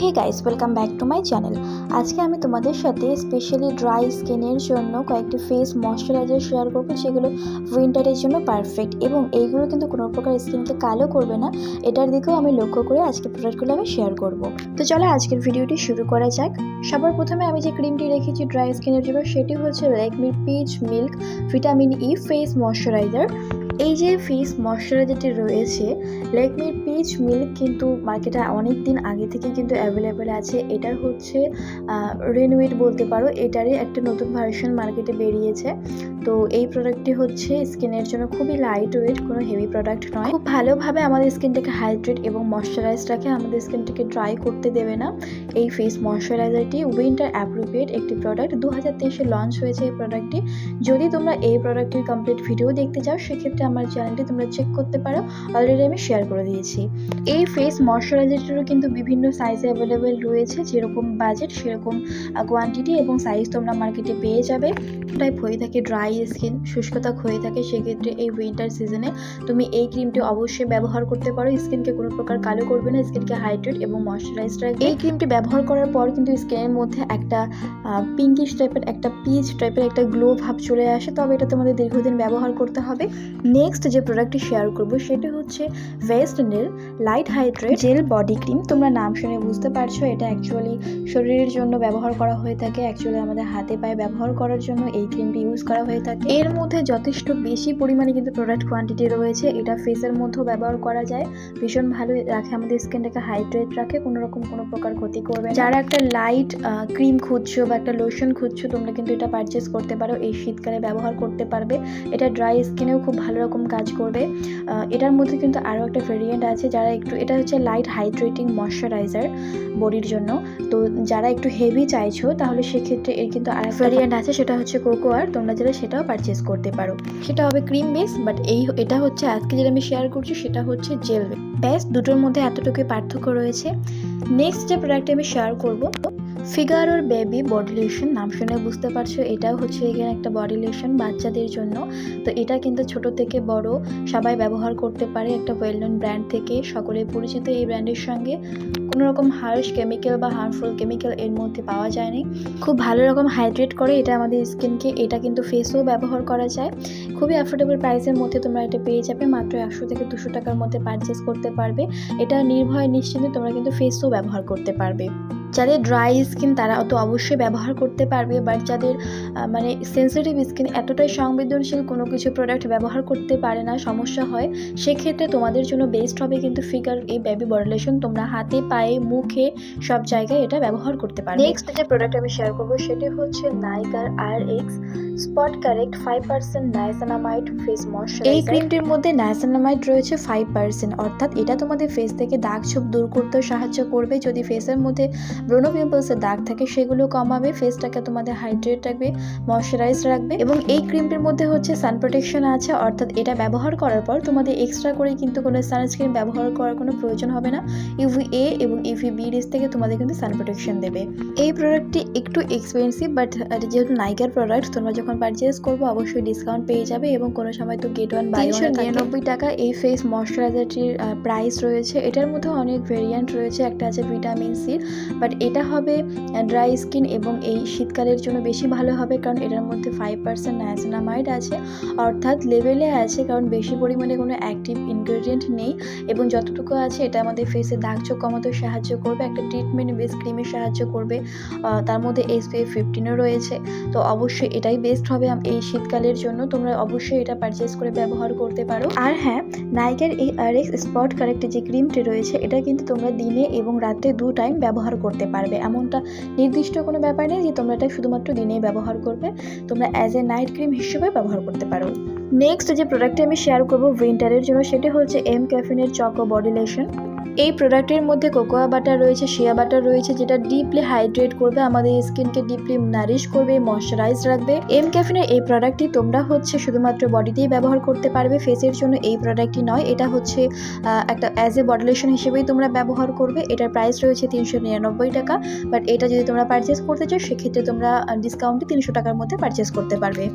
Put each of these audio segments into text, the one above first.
Hey guys welcome back to my channel আজকে আমি তোমাদের সাথে স্পেশালি ড্রাই স্কিনের জন্য কয়েকটি ফেস ময়শ্চারাইজার শেয়ার করব, যেগুলো উইন্টারের জন্য পারফেক্ট এবং এইগুলো কিন্তু কোনো প্রকার স্কিনকে কালো করবে না, এটার দিকেও আমি লক্ষ্য করে আজকে প্রোডাক্টগুলো আমি শেয়ার করব। তো চলো আজকের ভিডিওটি শুরু করা যাক। সবার প্রথমে আমি যে ক্রিমটি রেখেছি ড্রাই স্কিনের জন্য, সেটি হচ্ছে ল্যাকমির peach milk vitamin E face moisturiser এই যে ফেস ময়শ্চারাইজারটি রয়েছে লেকমির পিচ মিল্ক কিন্তু মার্কেটে অনেক দিন আগে থেকে কিন্তু অ্যাভেলেবেল আছে। এটার হচ্ছে রেনুইট বলতে পারো, এটারই একটা নতুন ভার্সন মার্কেটে বেরিয়েছে। তো এই প্রোডাক্টটি হচ্ছে স্কিনের জন্য খুবই লাইট ওয়েট কোনো হেভি প্রোডাক্ট নয়। খুব ভালোভাবে আমাদের স্কিনটাকে হাইড্রেট এবং ময়শ্চারাইজ রাখে, আমাদের স্কিনটাকে ড্রাই করতে দেবে না। এই ফেস ময়শ্চারাইজারটি উইন্টার অ্যাপ্রোপ্রিয়েট একটি প্রোডাক্ট দু হাজার লঞ্চ হয়েছে এই প্রোডাক্টটি যদি তোমরা এই প্রোডাক্টের কমপ্লিট ভিডিও দেখতে চাও, সেক্ষেত্রে আমার চ্যানেলটি তোমরা চেক করতে পারো। অলরেডি আমি শেয়ার করে দিয়েছি। এই ফেস ময়শ্চারাইজারটিরও কিন্তু বিভিন্ন সাইজে অ্যাভেলেবেল রয়েছে। যেরকম বাজেট সেরকম কোয়ান্টিটি এবং সাইজ তোমরা মার্কেটে পেয়ে যাবে। টাইপ হয়ে থাকে ড্রাই স্কিন শুষ্কতা হয়ে থাকে, সেক্ষেত্রে এই উইন্টার সিজনে তুমি এই ক্রিমটি অবশ্যই ব্যবহার করতে পারো। স্কিনকে কোনো প্রকার কালো করবে না, স্কিনকে হাইড্রেট এবং ময়শ্চারাইজ রাখবে। এই ক্রিমটি ব্যবহার করার পর কিন্তু স্কিনের মধ্যে একটা পিঙ্কিশ টাইপের একটা পিচ টাইপের একটা গ্লো ভাব চলে আসে, তবে এটা তোমাদের দীর্ঘদিন ব্যবহার করতে হবে। নেক্সট যে প্রোডাক্টটি শেয়ার করব, সেটি হচ্ছে ওয়েস্টনের light hydrate gel body cream তোমরা নাম শুনে বুঝতে পারছ, এটা অ্যাকচুয়ালি শরীরের জন্য ব্যবহার করা হয়ে থাকে। অ্যাকচুয়ালি আমাদের হাতে পায়ে ব্যবহার করার জন্য এই ক্রিমটি ইউজ করা হয়ে থাকে। এর মধ্যে যথেষ্ট বেশি পরিমাণে কিন্তু প্রোডাক্ট কোয়ান্টিটি রয়েছে। এটা ফেসের মধ্যেও ব্যবহার করা যায়। ভীষণ ভালো রাখে। আমাদের স্কিনটাকে হাইড্রেট রাখে। কোনো রকম কোনো প্রকার ক্ষতি করবে যারা একটা লাইট ক্রিম খুঁজছো বা একটা লোশন খুঁজছো, তোমরা কিন্তু এটা পারচেস করতে পারো। এই শীতকালে ব্যবহার করতে পারবে। এটা ড্রাই স্কিনেও খুব ভালো রকম কাজ করবে। এটার মধ্যে কিন্তু আরও একটা ভেরিয়েন্ট আছে। যারা একটু, এটা হচ্ছে লাইট হাইড্রেটিং ময়শ্চারাইজার বডির জন্য। তো যারা একটু হেভি চাইছো, তাহলে সেক্ষেত্রে এর কিন্তু আর ভেরিয়েন্ট আছে। সেটা হচ্ছে কোকোয়ার তোমরা যারা সেটাও পারচেস করতে পারো। সেটা হবে ক্রিম বেস বাট এই এটা হচ্ছে আজকে যেটা আমি শেয়ার করছি, সেটা হচ্ছে জেল বেস দুটোর মধ্যে এতটুকুই পার্থক্য রয়েছে। নেক্সট যে প্রোডাক্টটি আমি শেয়ার করব ফিগার ওর বেবি বডি লোশন, নাম শুনে বুঝতে পারছ, এটাও হচ্ছে এখানে একটা বডি লোশন বাচ্চাদের জন্য। তো এটা কিন্তু ছোট থেকে বড়, সবাই ব্যবহার করতে পারে একটা ওয়েল নোন ব্র্যান্ড থেকে। সকলে পরিচিত এই ব্র্যান্ডের সঙ্গে। কোনো রকম হার্শ কেমিক্যাল বা হার্মফুল কেমিক্যাল এর মধ্যে পাওয়া যায়নি। খুব ভালো রকম হাইড্রেট করে এটা আমাদের স্কিনকে এটা কিন্তু ফেসেও ব্যবহার করা যায়। খুবই অ্যাফোর্ডেবল প্রাইসের মধ্যে তোমরা এটা পেয়ে যাবে, মাত্র একশো থেকে দুশো টাকার মধ্যে পারচেস করতে পারবে। এটা নির্ভয় নিশ্চিন্তে তোমরা কিন্তু ফেসও ব্যবহার করতে পারবে। যাদের ড্রাই স্কিন তারা তো অবশ্যই ব্যবহার করতে পারবে বাট যাদের মানে সেন্সিটিভ স্কিন এতটাই সংবেদনশীল কোনো কিছু প্রোডাক্ট ব্যবহার করতে পারে না, সমস্যা হয়, সেক্ষেত্রে তোমাদের জন্য বেস্ট হবে কিন্তু ফিগার এই বেবি বডলেশন তোমরা হাতে, পায়ে, মুখে সব জায়গায় এটা ব্যবহার করতে পারবে। নেক্সট যে প্রোডাক্ট আমি শেয়ার করব সেটি হচ্ছে নাইকার R X spot correct five percent niacinamide face moisturiser এই ক্রিমটির মধ্যে নাইসানামাইড রয়েছে ফাইভ পার্সেন্ট অর্থাৎ এটা তোমাদের ফেস থেকে দাগ ছোপ দূর করতেও সাহায্য করবে। যদি ফেসের মধ্যে ব্রোনো পিম্পলসের দাগ থাকে, সেগুলো কমাবে ফেসটাকে তোমাদের হাইড্রেট রাখবে ময়শ্চারাইজ রাখবে এবং এই ক্রিমটির মধ্যে হচ্ছে সান প্রোটেকশন আছে, অর্থাৎ এটা ব্যবহার করার পর তোমাদের এক্সট্রা করে কিন্তু কোনো সানস্ক্রিন ব্যবহার করার কোনো প্রয়োজন হবে না। ইউভি এ এবং ইউভি বি রেস থেকে তোমাদের কিন্তু সান প্রোটেকশন দেবে। এই প্রোডাক্টটি একটু এক্সপেন্সিভ বাট যেহেতু নাইকার প্রোডাক্ট তোমরা যখন পারচেস করব, অবশ্যই ডিসকাউন্ট পেয়ে যাবে এবং কোনো সময় তো গেট ওয়ান বাই নিরানব্বই টাকা এই ফেস ময়শ্চারাইজারটির প্রাইস রয়েছে। এটার মধ্যে অনেক ভেরিয়েন্ট রয়েছে। একটা আছে ভিটামিন সি বাট এটা হবে ড্রাই স্কিন এবং এই শীতকালের জন্য বেশি ভালো হবে কারণ এটার মধ্যে ফাইভ পার্সেন্ট নাইসিনামাইড আছে। অর্থাৎ লেভেলে আছে কারণ বেশি পরিমাণে কোনো অ্যাক্টিভ ইনগ্রেডিয়েন্ট নেই এবং যতটুকু আছে, এটা আমাদের ফেসে দাগ চোখ কমাতেও সাহায্য করবে, একটা ট্রিটমেন্ট বেস ক্রিমে সাহায্য করবে। তার মধ্যে এসপিএফ ফিফটিনও রয়েছে। তো অবশ্যই এটাই বেস্ট হবে এই শীতকালের জন্য, তোমরা অবশ্যই এটা পারচেস করে ব্যবহার করতে পারো। আর হ্যাঁ নাইকের এই আরএক্স স্পট কারেক্টের যে ক্রিমটি রয়েছে, এটা কিন্তু তোমরা দিনে এবং রাতে দু টাইম ব্যবহার করতে পারবে। এমনটা নির্দিষ্ট কোনো ব্যাপার নেই যে তোমরা এটা শুধুমাত্র দিনে ব্যবহার করবে। তোমরা অ্যাজ এ নাইট ক্রিম হিসেবে ব্যবহার করতে পারো। নেক্সট যে প্রোডাক্টটি আমি শেয়ার করব উইন্টারের জন্য, সেটি হচ্ছে এম ক্যাফিনের চকো বডি লোশন এই প্রোডাক্টের মধ্যে কোকোয়া বাটার রয়েছে শিয়া বাটার রয়েছে, যেটা ডিপলি হাইড্রেট করবে, আমাদের স্কিনকে ডিপলি নারিশ করবে ময়শ্চারাইজ রাখবে। এম ক্যাফিনের এই প্রোডাক্টটি তোমরা হচ্ছে শুধুমাত্র বডিতেই ব্যবহার করতে পারবে ফেসের জন্য এই প্রোডাক্টটি নয়, এটা হচ্ছে একটা অ্যাজ এ বডি লোশন হিসেবেই তোমরা ব্যবহার করবে। এটার প্রাইস রয়েছে তিনশো নিরানব্বই টাকা বাট এটা যদি তোমরা পারচেস করতে চাও, সেক্ষেত্রে তোমরা ডিসকাউন্টে তিনশো টাকার মধ্যে পারচেস করতে পারবে।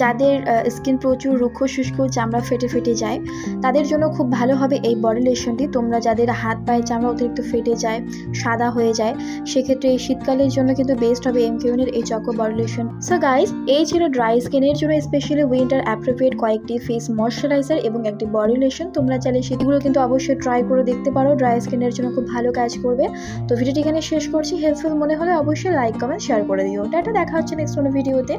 যাদের স্কিন প্রচুর রুক্ষ, শুষ্ক, চামড়া ফেটে ফেটে যায়, তাদের জন্য খুব ভালো হবে এই বডি লোশনটি তোমরা যাদের হাত পায়ে চামড়া অতিরিক্ত ফেটে যায়, সাদা হয়ে যায়, সেক্ষেত্রে এই শীতকালের জন্য কিন্তু বেস্ট হবে এম কিউনের এই choco body lotion so guys এই ছিল ড্রাই স্কিনের জন্য স্পেশালি উইন্টার অ্যাপ্রোপ্রিয়েট কয়েকটি ফেস ময়শ্চারাইজার এবং একটি বডি লোশন তোমরা চাইলে সেগুলো কিন্তু অবশ্যই ট্রাই করে দেখতে পারো। ড্রাই স্কিনের জন্য খুব ভালো কাজ করবে। তো ভিডিওটি এখানে শেষ করছি। হেল্পফুল মনে হলে অবশ্যই লাইক কমেন্ট শেয়ার করে দিও। টাটা, দেখা হচ্ছে নেক্সট কোনো ভিডিওতে